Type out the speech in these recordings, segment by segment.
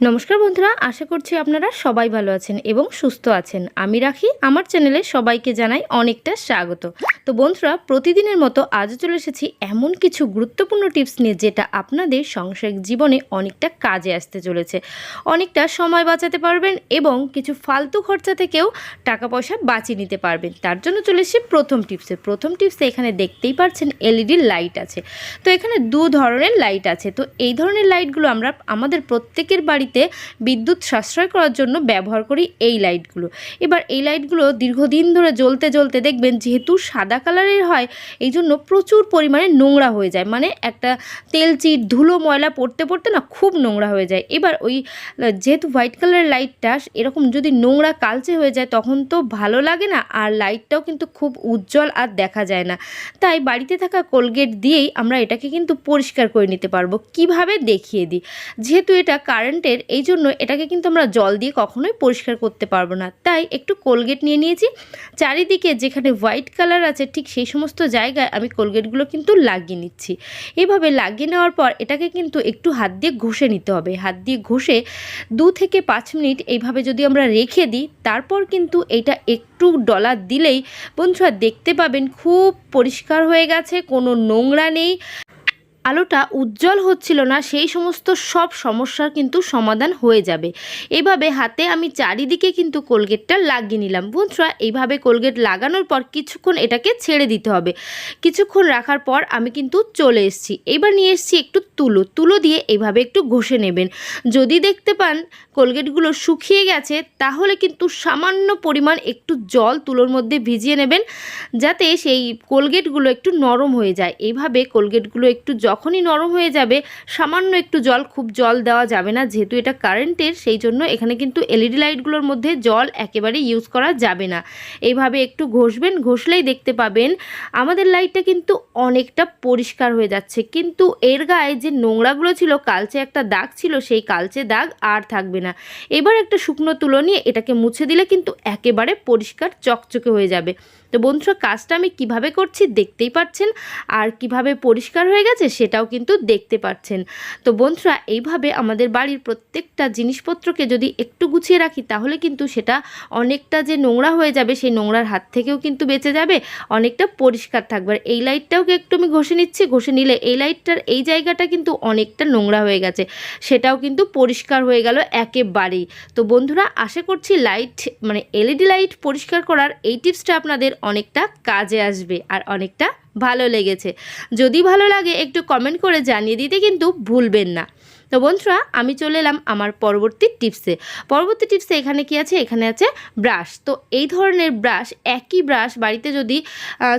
নমস্কার বন্ধুরা, আশা করছি আপনারা সবাই ভালো আছেন এবং সুস্থ আছেন। আমি রাখি, আমার চ্যানেলে সবাইকে জানাই অনেকটা স্বাগত। তো বন্ধুরা, প্রতিদিনের মতো আজও চলে এসেছি এমন কিছু গুরুত্বপূর্ণ টিপস নিয়ে যেটা আপনাদের সংসারিক জীবনে অনেকটা কাজে আসতে চলেছে। অনেকটা সময় বাঁচাতে পারবেন এবং কিছু ফালতু খরচা থেকেও টাকা পয়সা বাঁচিয়ে নিতে পারবেন। তার জন্য চলে এসেছি প্রথম টিপসে। প্রথম টিপসে এখানে দেখতেই পাচ্ছেন এলইডি লাইট আছে। তো এখানে দু ধরনের লাইট আছে। তো এই ধরনের লাইটগুলো আমরা, আমাদের প্রত্যেকের বাড়িতে বিদ্যুৎ সাশ্রয় করার জন্য ব্যবহার করি এই লাইটগুলো। এবার এই লাইটগুলো দীর্ঘদিন ধরে জ্বলতে জ্বলতে দেখবেন যেহেতু সাদা কালারের হয় এই জন্য প্রচুর পরিমাণে নোংরা হয়ে যায়। মানে একটা তেলচিট ধুলো ময়লা পড়তে পড়তে না খুব নোংরা হয়ে যায়। এবার ওই যেহেতু হোয়াইট কালারের লাইটটা, এরকম যদি নোংরা কালচে হয়ে যায় তখন তো ভালো লাগে না আর লাইটটাও কিন্তু খুব উজ্জ্বল আর দেখা যায় না। তাই বাড়িতে থাকা কোলগেট দিয়েই আমরা এটাকে কিন্তু পরিষ্কার করে নিতে পারব। কীভাবে দেখিয়ে দিই? যেহেতু এটা কারেন্টের এই জন্য এটাকে কিন্তু আমরা জল দিয়ে কখনোই পরিষ্কার করতে পারব না। তাই একটু কোলগেট নিয়ে নিয়েছি। চারিদিকে যেখানে হোয়াইট কালার আছে, ঠিক সেই সমস্ত জায়গায় আমি কোলগেটগুলো কিন্তু লাগিয়ে নিচ্ছি। এভাবে লাগিয়ে নেওয়ার পর এটাকে কিন্তু একটু হাত দিয়ে ঘষে নিতে হবে। হাত দিয়ে ঘষে দু থেকে পাঁচ মিনিট এইভাবে যদি আমরা রেখে দিই, তারপর কিন্তু এটা একটু ডলার দিলেই বন্ধুরা দেখতে পাবেন খুব পরিষ্কার হয়ে গেছে, কোনো নোংরা নেই। আলোটা উজ্জ্বল হচ্ছিল না, সেই সমস্ত সব সমস্যার কিন্তু সমাধান হয়ে যাবে। এভাবে হাতে আমি চারিদিকে কিন্তু কোলগেটটা লাগিয়ে নিলাম। বন্ধুরা, এইভাবে কোলগেট লাগানোর পর কিছুক্ষণ এটাকে ছেড়ে দিতে হবে। কিছুক্ষণ রাখার পর আমি কিন্তু চলে এসেছি। এবার নিয়ে এসেছি একটু তুলো। তুলো দিয়ে এইভাবে একটু ঘষে নেবেন। যদি দেখতে পান কোলগেটগুলো শুকিয়ে গেছে, তাহলে কিন্তু সামান্য পরিমাণ একটু জল তুলোর মধ্যে ভিজিয়ে নেবেন, যাতে সেই কোলগেটগুলো একটু নরম হয়ে যায়। এইভাবে কোলগেটগুলো একটু যখনই নরম হয়ে যাবে, সামান্য একটু জল, খুব জল দেওয়া যাবে না। যেহেতু এটা কারেন্টের, সেই জন্য এখানে কিন্তু এলইডি লাইটগুলোর মধ্যে জল একেবারে ইউজ করা যাবে না। এইভাবে একটু ঘষবেন, ঘষলেই দেখতে পাবেন আমাদের লাইটটা কিন্তু অনেকটা পরিষ্কার হয়ে যাচ্ছে। কিন্তু এর গায়ে যে নোংরাগুলো ছিল, কালচে একটা দাগ ছিল, সেই কালচে দাগ আর থাকবে না। এবার একটা শুকনো তুলো নিয়ে এটাকে মুছে দিলে কিন্তু একেবারে পরিষ্কার চকচকে হয়ে যাবে। তো বন্ধুরা, কাজটা আমি কীভাবে করছি দেখতেই পাচ্ছেন, আর কীভাবে পরিষ্কার হয়ে গেছে সেটাও কিন্তু দেখতে পাচ্ছেন। তো বন্ধুরা, এইভাবে আমাদের বাড়ির প্রত্যেকটা জিনিসপত্রকে যদি একটু গুছিয়ে রাখি, তাহলে কিন্তু সেটা অনেকটা যে নোংরা হয়ে যাবে, সেই নোংরার হাত থেকেও কিন্তু বেঁচে যাবে, অনেকটা পরিষ্কার থাকবে। আর এই লাইটটাওকে একটু আমি ঘষে নিচ্ছি? ঘষে নিলে এই লাইটটার এই জায়গাটা কিন্তু অনেকটা নোংরা হয়ে গেছে, সেটাও কিন্তু পরিষ্কার হয়ে গেল একেবারেই। তো বন্ধুরা, আশা করছি লাইট মানে এলইডি লাইট পরিষ্কার করার এই টিপসটা আপনাদের অনেকটা কাজে আসবে আর অনেকটা ভালো লেগেছে। যদি ভালো লাগে একটু কমেন্ট করে জানিয়ে দিতে কিন্তু ভুলবেন না। তো বন্ধুরা, আমি চলে এলাম আমার পরবর্তী টিপসে। পরবর্তী টিপসে এখানে কি আছে? এখানে আছে ব্রাশ। তো এই ধরনের ব্রাশ, একই ব্রাশ বাড়িতে যদি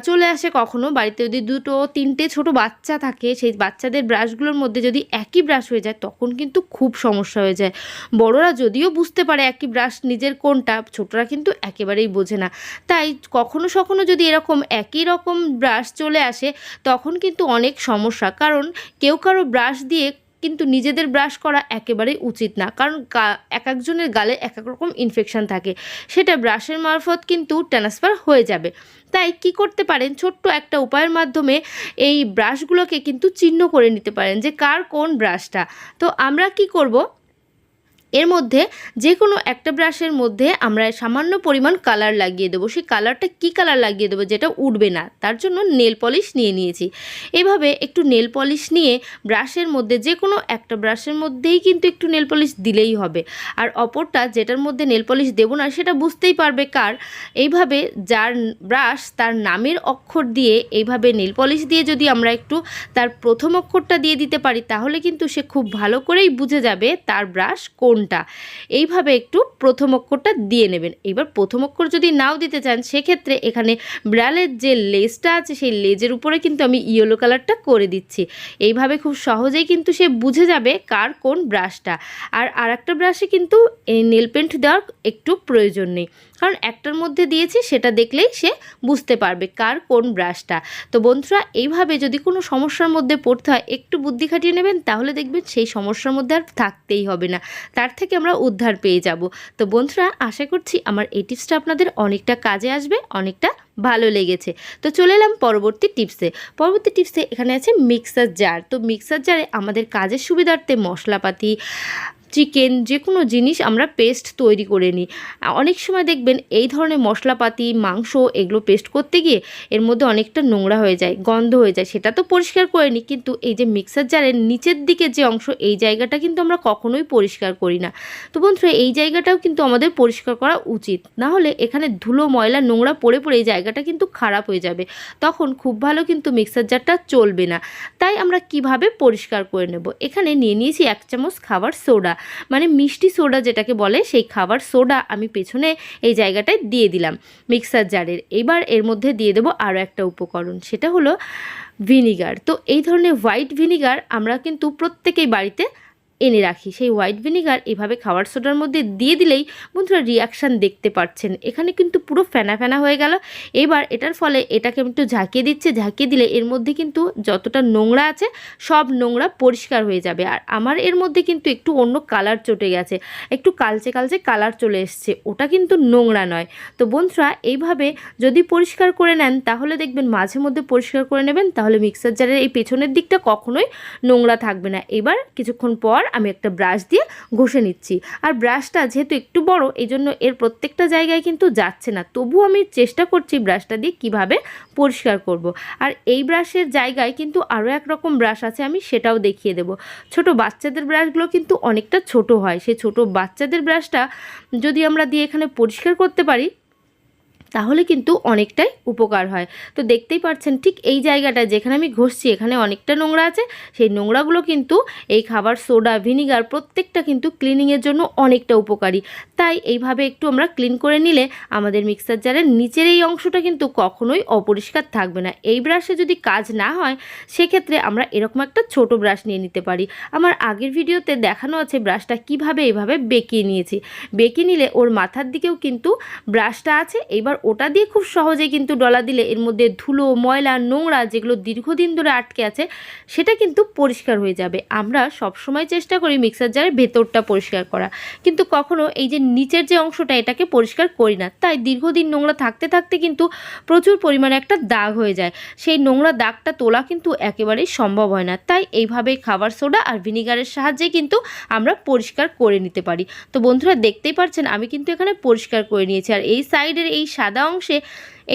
চলে আসে কখনো, বাড়িতে যদি দুটো, তিনটে ছোট বাচ্চা থাকে, সেই বাচ্চাদের ব্রাশগুলোর মধ্যে যদি একই ব্রাশ হয়ে যায়, তখন কিন্তু খুব সমস্যা হয়ে যায়। বড়রা যদিও বুঝতে পারে একই ব্রাশ নিজের কোনটা, ছোটরা কিন্তু একেবারেই বোঝে না। তাই কখনো সখনো যদি এরকম একই রকম ব্রাশ চলে আসে, তখন কিন্তু অনেক সমস্যা। কারণ কেউ কারও ব্রাশ দিয়ে কিন্তু নিজেদের ব্রাশ করা একেবারেই উচিত না। কারণ এক একজনের গালে এক এক রকম ইনফেকশান থাকে। সেটা ব্রাশের মারফত কিন্তু ট্রান্সফার হয়ে যাবে। তাই কি করতে পারেন? ছোট্ট একটা উপায়ের মাধ্যমে এই ব্রাশগুলোকে কিন্তু চিহ্ন করে নিতে পারেন যে কার কোন ব্রাশটা তো আমরা কি করব? এর মধ্যে যে কোনো একটা ব্রাশের মধ্যে আমরা সামান্য পরিমাণ কালার লাগিয়ে দেবো। সেই কালারটা কি কালার লাগিয়ে দেবো যেটা উঠবে না? তার জন্য নেল পলিশ নিয়ে নিয়েছি। এভাবে একটু নেল পলিশ নিয়ে ব্রাশের মধ্যে যে কোনো একটা ব্রাশের মধ্যেই কিন্তু একটু নেল পলিশ দিলেই হবে। আর অপরটা যেটার মধ্যে নেল পলিশ দেবো না সেটা বুঝতেই পারবে কার। এইভাবে যার ব্রাশ তার নামের অক্ষর দিয়ে এইভাবে নেল পলিশ দিয়ে যদি আমরা একটু তার প্রথম অক্ষরটা দিয়ে দিতে পারি, তাহলে কিন্তু সে খুব ভালো করেই বুঝে যাবে তার ব্রাশ কোনটা এইভাবে একটু প্রথম অক্ষরটা দিয়ে নেবেন। এবার প্রথম অক্ষর যদি নাও দিতে চান, সেক্ষেত্রে এখানে ব্রালের যে লেজটা আছে, সেই লেজের উপরে কিন্তু আমি ইয়েলো কালারটা করে দিচ্ছি। এইভাবে খুব সহজেই কিন্তু সে বুঝে যাবে কার কোন ব্রাশটা। আর আরেকটা ব্রাশে কিন্তু এই নেল পেন্ট দেওয়ার একটু প্রয়োজন নেই। কারণ একটার মধ্যে দিয়েছি, সেটা দেখলেই সে বুঝতে পারবে কার কোন ব্রাশটা। তো বন্ধুরা, এইভাবে যদি কোনো সমস্যার মধ্যে পড়তে হয়, একটু বুদ্ধি খাটিয়ে নেবেন, তাহলে দেখবেন সেই সমস্যার মধ্যে আর থাকতেই হবে না। তার থেকে আমরা উদ্ধার পেয়ে যাব। তো বন্ধুরা, আশা করছি আমার এই টিপসটা আপনাদের অনেকটা কাজে আসবে, অনেকটা ভালো লেগেছে। তো চলে এলাম পরবর্তী টিপসে। পরবর্তী টিপসে এখানে আছে মিক্সার জার। তো মিক্সার জারে আমাদের কাজের সুবিধার্থে মশলাপাতি চিকেন যে কোনো জিনিস আমরা পেস্ট তৈরি করে নিই। অনেক সময় দেখবেন এই ধরনের মশলাপাতি, মাংস এগুলো পেস্ট করতে গিয়ে এর মধ্যে অনেকটা নোংরা হয়ে যায়, গন্ধ হয়ে যায়, সেটা তো পরিষ্কার করে নিই। কিন্তু এই যে মিক্সার জারের নিচের দিকে যে অংশ, এই জায়গাটা কিন্তু আমরা কখনোই পরিষ্কার করি না। তো বন্ধুরা, এই জায়গাটাও কিন্তু আমাদের পরিষ্কার করা উচিত। না হলে এখানে ধুলো, ময়লা, নোংরা পড়ে পড়ে এই জায়গাটা কিন্তু খারাপ হয়ে যাবে। তখন খুব ভালো কিন্তু মিক্সার জারটা চলবে না। তাই আমরা কীভাবে পরিষ্কার করে নেব? এখানে নিয়ে নিয়েছি এক চামচ খাবার সোডা। মানে মিষ্টি সোডা যেটাকে বলে, সেই খাবার সোডা আমি পেছনে এই জায়গাটায় দিয়ে দিলাম মিক্সার জারের। এবার এর মধ্যে দিয়ে দেবো আরও একটা উপকরণ, সেটা হলো ভিনিগার। তো এই ধরনের হোয়াইট ভিনিগার আমরা কিন্তু প্রত্যেকেই বাড়িতে এনে রাখি। সেই হোয়াইট ভিনিগার এভাবে খাবার সোডার মধ্যে দিয়ে দিলেই বন্ধুরা রিয়াকশান দেখতে পাচ্ছেন। এখানে কিন্তু পুরো ফেনা ফেনা হয়ে গেল। এবার এটার ফলে এটাকে একটু ঝাঁকিয়ে দিচ্ছে। ঝাঁকিয়ে দিলে এর মধ্যে কিন্তু যতটা নোংরা আছে, সব নোংরা পরিষ্কার হয়ে যাবে। আর আমার এর মধ্যে কিন্তু একটু অন্য কালার চটে গেছে। একটু কালচে কালচে কালার চলে এসছে। ওটা কিন্তু নোংরা নয়। তো বন্ধুরা, এইভাবে যদি পরিষ্কার করে নেন, তাহলে দেখবেন মাঝে মধ্যে পরিষ্কার করে নেবেন। তাহলে মিক্সার জারের এই পেছনের দিকটা কখনোই নোংরা থাকবে না। এবার কিছুক্ষণ পর আমি একটা ব্রাশ দিয়ে ঘষে নিচ্ছি। আর ব্রাশটা যেহেতু একটু বড় এই জন্য এর প্রত্যেকটা জায়গায় কিন্তু যাচ্ছে না। তবু আমি চেষ্টা করছি ব্রাশটা দিয়ে কীভাবে পরিষ্কার করব। আর এই ব্রাশের জায়গায় কিন্তু আরও এক রকম ব্রাশ আছে, আমি সেটাও দেখিয়ে দেব। ছোট বাচ্চাদের ব্রাশগুলো কিন্তু অনেকটা ছোট হয়। সেই ছোট বাচ্চাদের ব্রাশটা যদি আমরা দিয়ে এখানে পরিষ্কার করতে পারি তাহলে কিন্তু অনেকটাই উপকার হয়। তো দেখতেই পাচ্ছেন ঠিক এই জায়গাটা যেখানে আমি ঘষছি, এখানে অনেকটা নোংরা আছে। সেই নোংরাগুলো কিন্তু এই খাবার সোডা, ভিনিগার প্রত্যেকটা কিন্তু ক্লিনিংয়ের জন্য অনেকটা উপকারী। তাই এইভাবে একটু আমরা ক্লিন করে নিলে আমাদের মিক্সার জারের নিচের এই অংশটা কিন্তু কখনোই অপরিষ্কার থাকবে না। এই ব্রাশে যদি কাজ না হয়, সেক্ষেত্রে আমরা এরকম একটা ছোট ব্রাশ নিয়ে নিতে পারি। আমার আগের ভিডিওতে দেখানো আছে ব্রাশটা কীভাবে এইভাবে বেঁকিয়ে নিয়েছি। বেঁকিয়ে নিলে ওর মাথার দিকেও কিন্তু ব্রাশটা আছে। এবার ওটা দিয়ে খুব সহজেই কিন্তু ডলা দিলে এর মধ্যে ধুলো, ময়লা, নোংরা যেগুলো দীর্ঘদিন ধরে আটকে আছে, সেটা কিন্তু পরিষ্কার হয়ে যাবে। আমরা সবসময় চেষ্টা করি মিক্সার জারের ভেতরটা পরিষ্কার করা। কিন্তু কখনো এই যে নিচের যে অংশটা, এটাকে পরিষ্কার করি না। তাই দীর্ঘদিন নোংরা থাকতে থাকতে কিন্তু প্রচুর পরিমাণে একটা দাগ হয়ে যায়। সেই নোংরা দাগটা তোলা কিন্তু একেবারেই সম্ভব হয় না। তাই এইভাবে খাবার সোডা আর ভিনিগারের সাহায্যে কিন্তু আমরা পরিষ্কার করে নিতে পারি। তো বন্ধুরা, দেখতেই পাচ্ছেন, আমি কিন্তু এখানে পরিষ্কার করে নিয়েছি। আর এই সাইডের এই সাদা অংশে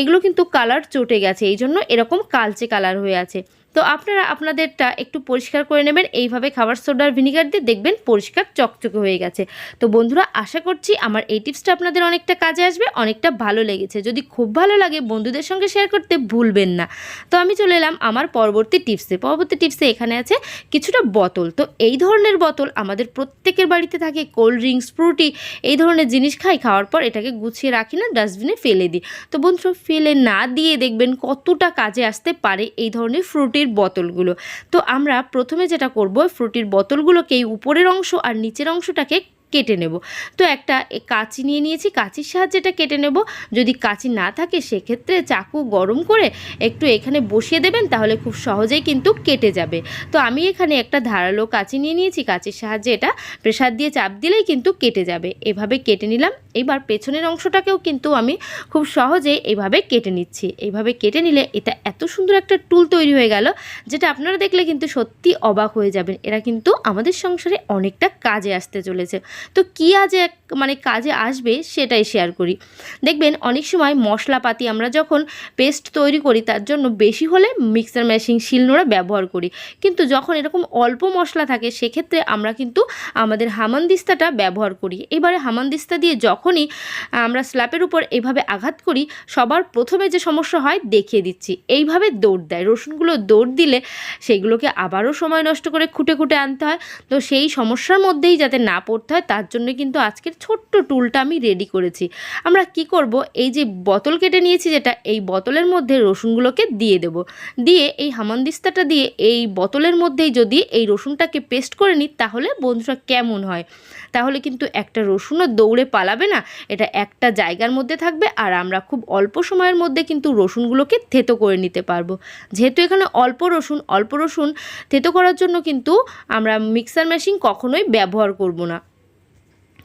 এগুলো কিন্তু কালার চটে গেছে। এই জন্য এরকম কালচে কালার হয়ে আছে। তো আপনারা আপনাদেরটা একটু পরিষ্কার করে নেবেন। এইভাবে খাবার সোডার ভিনিগার দিয়ে দেখবেন পরিষ্কার চকচকে হয়ে গেছে। তো বন্ধুরা, আশা করছি আমার এই টিপসটা আপনাদের অনেকটা কাজে আসবে, অনেকটা ভালো লেগেছে। যদি খুব ভালো লাগে বন্ধুদের সঙ্গে শেয়ার করতে ভুলবেন না। তো আমি চলে এলাম আমার পরবর্তী টিপসে। পরবর্তী টিপসে এখানে আছে কিছুটা বোতল। তো এই ধরনের বোতল আমাদের প্রত্যেকের বাড়িতে থাকে। কোল্ড ড্রিঙ্কস, ফ্রুটি, এই ধরনের জিনিস খাই, খাওয়ার পর এটাকে গুছিয়ে রাখি না, ডাস্টবিনে ফেলে দিই। তো বন্ধুরা, ফেলে না দিয়ে দেখবেন কতটা কাজে আসতে পারে এই ধরনের ফ্রুটির বোতলগুলো। তো আমরা প্রথমে যেটা করব ফ্রুটির বোতলগুলোকে এই উপরের অংশ আর নিচের অংশটাকে কেটে নেব। তো একটা কাঁচি নিয়ে নিয়েছি, কাঁচির সাহায্যে এটা কেটে নেব। যদি কাঁচি না থাকে সেক্ষেত্রে চাকু গরম করে একটু এখানে বসিয়ে দেবেন, তাহলে খুব সহজেই কিন্তু কেটে যাবে। তো আমি এখানে একটা ধারালো কাঁচি নিয়ে নিয়েছি, কাঁচির সাহায্যে এটা প্রেশার দিয়ে চাপ দিলেই কিন্তু কেটে যাবে। এভাবে কেটে নিলাম। এবার পেছনের অংশটাকেও কিন্তু আমি খুব সহজেই এইভাবে কেটে নিচ্ছি। এইভাবে কেটে নিলে এটা এত সুন্দর একটা টুল তৈরি হয়ে গেল, যেটা আপনারা দেখলে কিন্তু সত্যি অবাক হয়ে যাবেন। এরা কিন্তু আমাদের সংসারে অনেকটা কাজে আসতে চলেছে। তো কী আজে মানে কাজে আসবে সেটাই শেয়ার করি। দেখবেন অনেক সময় মশলাপাতি আমরা যখন পেস্ট তৈরি করি, তার জন্য বেশি হলে মিক্সার মেশিন শিলনোড়া ব্যবহার করি। কিন্তু যখন এরকম অল্প মশলা থাকে, সেক্ষেত্রে আমরা কিন্তু আমাদের হামানদিস্তাটা ব্যবহার করি। এবারে হামানদিস্তা দিয়ে যখনই আমরা স্ল্যাপের উপর এইভাবে আঘাত করি, সবার প্রথমে যে সমস্যা হয়, দেখিয়ে দিচ্ছি। এইভাবে দৌড় দেয়। রসুনগুলো দৌড় দিলে সেইগুলোকে আবারও সময় নষ্ট করে খুঁটে খুঁটে আনতে হয়। তো সেই সমস্যার মধ্যেই যাতে না পড়তে হয় তার জন্য কিন্তু আজকের ছোট্ট টুলটা আমি রেডি করেছি। আমরা কি করব? এই যে বোতল কেটে নিয়েছি যেটা, এই বোতলের মধ্যে রসুনগুলোকে দিয়ে দেব। দিয়ে এই হামানদিস্তাটা দিয়ে এই বোতলের মধ্যেই যদি এই রসুনটাকে পেস্ট করে নিই, তাহলে বন্ধুরা কেমন হয়? তাহলে কিন্তু একটা রসুনও দৌড়ে পালাবে না। এটা একটা জায়গার মধ্যে থাকবে আর আমরা খুব অল্প সময়ের মধ্যে কিন্তু রসুনগুলোকে থেতো করে নিতে পারব। যেহেতু এখানে অল্প রসুন অল্প রসুন থেতো করার জন্য কিন্তু আমরা মিক্সার মেশিন কখনোই ব্যবহার করব না।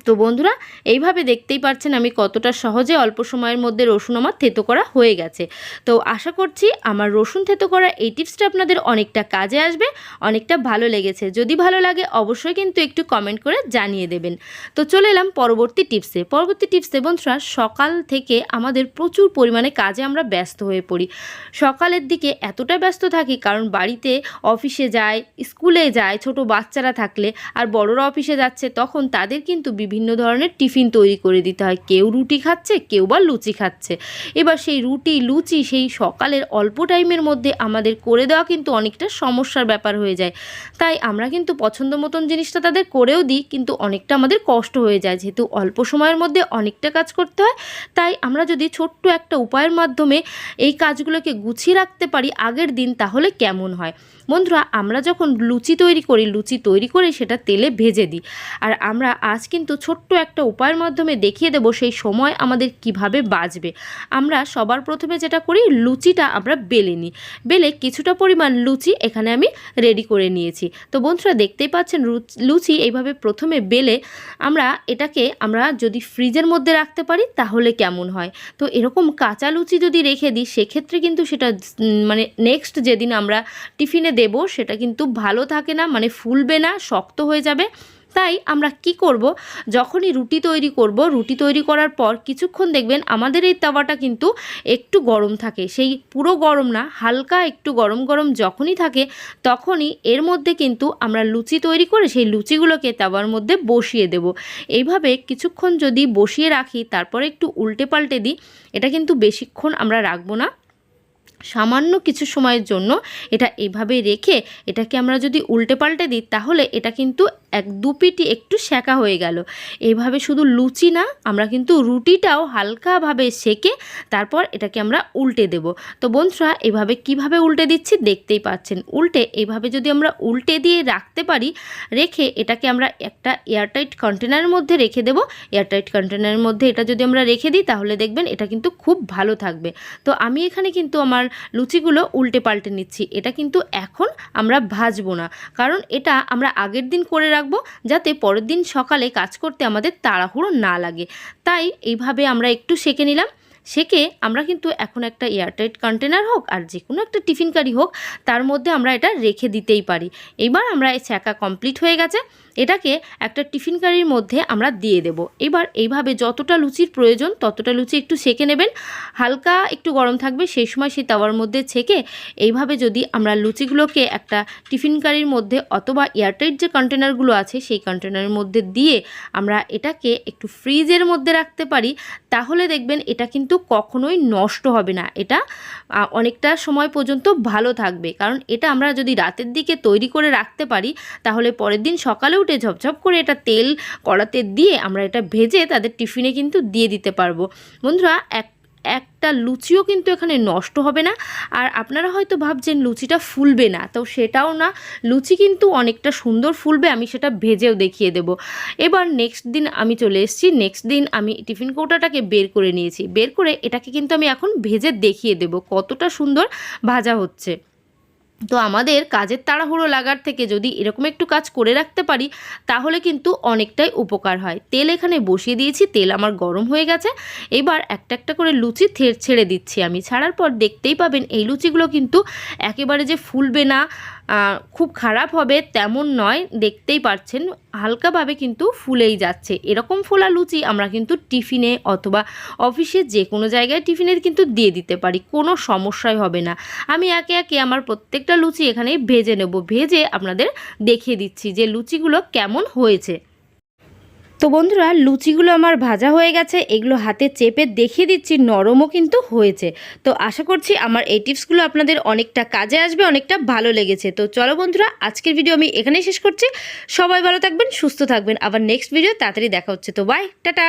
তো বন্ধুরা, এইভাবে দেখতেই পাচ্ছেন আমি কতটা সহজে অল্প সময়ের মধ্যে রসুন আমার থেতো করা হয়ে গেছে। তো আশা করছি আমার রসুন থেতো করা এই টিপসটা আপনাদের অনেকটা কাজে আসবে, অনেকটা ভালো লেগেছে। যদি ভালো লাগে অবশ্যই কিন্তু একটু কমেন্ট করে জানিয়ে দেবেন। তো চলে এলাম পরবর্তী টিপসে। পরবর্তী টিপসে বন্ধুরা, সকাল থেকে আমাদের প্রচুর পরিমাণে কাজে আমরা ব্যস্ত হয়ে পড়ি। সকালের দিকে এতটা ব্যস্ত থাকি কারণ বাড়িতে অফিসে যায় স্কুলে যায় ছোট বাচ্চারা থাকলে আর বড়রা অফিসে যাচ্ছে, তখন তাদের কিন্তু বিভিন্ন ধরনের টিফিন তৈরি করে দিতে হয়। কেউ রুটি খাচ্ছে, কেউ বা লুচি খাচ্ছে। এবার সেই রুটি, লুচি সেই সকালের অল্প টাইমের মধ্যে আমাদের করে দেওয়া কিন্তু অনেকটা সমস্যার ব্যাপার হয়ে যায়। তাই আমরা কিন্তু পছন্দ মতন জিনিসটা তাদের করেও দিই, কিন্তু অনেকটা আমাদের কষ্ট হয়ে যায়। যেহেতু অল্প সময়ের মধ্যে অনেকটা কাজ করতে হয়, তাই আমরা যদি ছোট্ট একটা উপায়ের মাধ্যমে এই কাজগুলোকে গুছিয়ে রাখতে পারি আগের দিন, তাহলে কেমন হয়? বন্ধুরা, আমরা যখন লুচি তৈরি করি, লুচি তৈরি করে সেটা তেলে ভেজে দিই। আর আমরা আজ কিন্তু ছোট্ট একটা উপায়ের মাধ্যমে দেখিয়ে দেবো সেই সময় আমাদের কীভাবে বাঁচবে। আমরা সবার প্রথমে যেটা করি, লুচিটা আমরা বেলে নিই। বেলে কিছুটা পরিমাণ লুচি এখানে আমি রেডি করে নিয়েছি। তো বন্ধুরা দেখতেই পাচ্ছেন লুচি এইভাবে প্রথমে বেলে আমরা এটাকে আমরা যদি ফ্রিজের মধ্যে রাখতে পারি তাহলে কেমন হয়। তো এরকম কাঁচা লুচি যদি রেখে দিই, সেক্ষেত্রে কিন্তু সেটা মানে নেক্সট যেদিন আমরা টিফিনে দেব, সেটা কিন্তু ভালো থাকে না মানে ফুলবে না, শক্ত হয়ে যাবে। তাই আমরা কি করব? যখনই রুটি তৈরি করব, রুটি তৈরি করার পর কিছুক্ষণ দেখবেন আমাদের এই তাওয়াটা কিন্তু একটু গরম থাকে। সেই পুরো গরম না, হালকা একটু গরম গরম যখনই থাকে তখনই এর মধ্যে কিন্তু আমরা লুচি তৈরি করে সেই লুচিগুলোকে তাওয়ার মধ্যে বসিয়ে দেব। এইভাবে কিছুক্ষণ যদি বসিয়ে রাখি, তারপরে একটু উল্টে পাল্টে দিই, এটা কিন্তু বেশিক্ষণ আমরা রাখব না। সামান্য কিছু সময়ের জন্য এটা এইভাবে রেখে এটাকে আমরা যদি উল্টে পাল্টে দিই, তাহলে এটা কিন্তু এক দু পিটি একটু সেকা হয়ে গেল। এইভাবে শুধু লুচি না, আমরা কিন্তু রুটিটাও হালকাভাবে সেকে তারপর এটাকে আমরা উল্টে দেব। তো বন্ধুরা, এভাবে কীভাবে উল্টে দিচ্ছি দেখতেই পাচ্ছেন। উল্টে এইভাবে যদি আমরা উল্টে দিয়ে রাখতে পারি, রেখে এটাকে আমরা একটা এয়ারটাইট কন্টেনারের মধ্যে রেখে দেব। এয়ারটাইট কন্টেনারের মধ্যে এটা যদি আমরা রেখে দিই, তাহলে দেখবেন এটা কিন্তু খুব ভালো থাকবে। তো আমি এখানে কিন্তু আমার লুচিগুলো উল্টে পাল্টে নিচ্ছি। এটা কিন্তু এখন আমরা ভাজবো না। কারণ এটা আমরা আগের দিন করে রাখব যাতে পরের দিন সকালে কাজ করতে আমাদের তাড়াহুড়ো না লাগে। তাই এইভাবে আমরা একটু সেঁকে নিলাম। সেকে আমরা কিন্তু এখন একটা এয়ারটাইট কন্টেনার হোক আর যে কোনো একটা টিফিন কারি হোক, তার মধ্যে আমরা এটা রেখে দিতেই পারি। এবার আমরা এই ছ্যাঁকা কমপ্লিট হয়ে গেছে। এটাকে একটা টিফিন কারির মধ্যে আমরা দিয়ে দেব। এবার এইভাবে যতটা লুচির প্রয়োজন ততটা লুচি একটু সেকে নেবেন। হালকা একটু গরম থাকবে, সেই সময় সেই তাওয়ার মধ্যে ছেঁকে এইভাবে যদি আমরা লুচিগুলোকে একটা টিফিন কারির মধ্যে অথবা এয়ারটাইট যে কন্টেনারগুলো আছে সেই কন্টেনারের মধ্যে দিয়ে আমরা এটাকে একটু ফ্রিজের মধ্যে রাখতে পারি, তাহলে দেখবেন এটা কিন্তু কখনোই নষ্ট হবে না। এটা অনেকটা সময় পর্যন্ত ভালো থাকবে। কারণ এটা আমরা যদি রাতের দিকে তৈরি করে রাখতে পারি, তাহলে পরের দিন সকালে উঠে ঝপঝপ করে এটা তেল কড়াতে দিয়ে আমরা এটা ভেজে তাদের টিফিনে কিন্তু দিয়ে দিতে পারব। বন্ধুরা, এক, একটা লুচিও কিন্তু এখানে নষ্ট হবে না। আর আপনারা হয়তো ভাবছেন লুচিটা ফুলবে না, তো সেটাও না। লুচি কিন্তু অনেকটা সুন্দর ফুলবে, আমি সেটা ভেজেও দেখিয়ে দেব। এবার নেক্সট দিন আমি চলে এসেছি। নেক্সট দিন আমি টিফিন কৌটাটাকে বের করে নিয়েছি। বের করে এটাকে কিন্তু আমি এখন ভেজে দেখিয়ে দেব কতটা সুন্দর ভাজা হচ্ছে। তো আমাদের কাজের তাড়াহুড়ো লাগার থেকে যদি এরকম একটু কাজ করে রাখতে পারি, তাহলে কিন্তু অনেকটাই উপকার হয়। তেল এখানে বসিয়ে দিয়েছি, তেল আমার গরম হয়ে গেছে। এবার একটা একটা করে লুচি ছেড়ে দিচ্ছি আমি। ছাড়ার পর দেখতেই পাবেন এই লুচিগুলো কিন্তু একেবারে যে ফুলবে না খুব খারাপ হবে তেমন নয়, দেখতেই পারছেন, হালকাভাবে কিন্তু ফুলেই যাচ্ছে। এরকম ফোলা লুচি আমরা কিন্তু টিফিনে অথবা অফিসে যে কোনো জায়গায় টিফিনে কিন্তু দিয়ে দিতে পারি, কোনো সমস্যাই হবে না। আমি একে একে আমার প্রত্যেকটা লুচি এখানে ভেজে নেব, ভেজে আপনাদের দেখিয়ে দিচ্ছি যে লুচিগুলো কেমন হয়েছে। তো বন্ধুরা, লুচিগুলো আমার ভাজা হয়ে গেছে, এগুলো হাতে চেপে দেখিয়ে দিচ্ছি, নরমও কিন্তু হয়েছে। তো আশা করছি আমার এই টিপসগুলো আপনাদের অনেকটা কাজে আসবে, অনেকটা ভালো লেগেছে। তো চলো বন্ধুরা, আজকের ভিডিও আমি এখানেই শেষ করছি। সবাই ভালো থাকবেন, সুস্থ থাকবেন। আবার নেক্সট ভিডিও তাড়াতাড়ি দেখা হচ্ছে। তো বাই টাটা!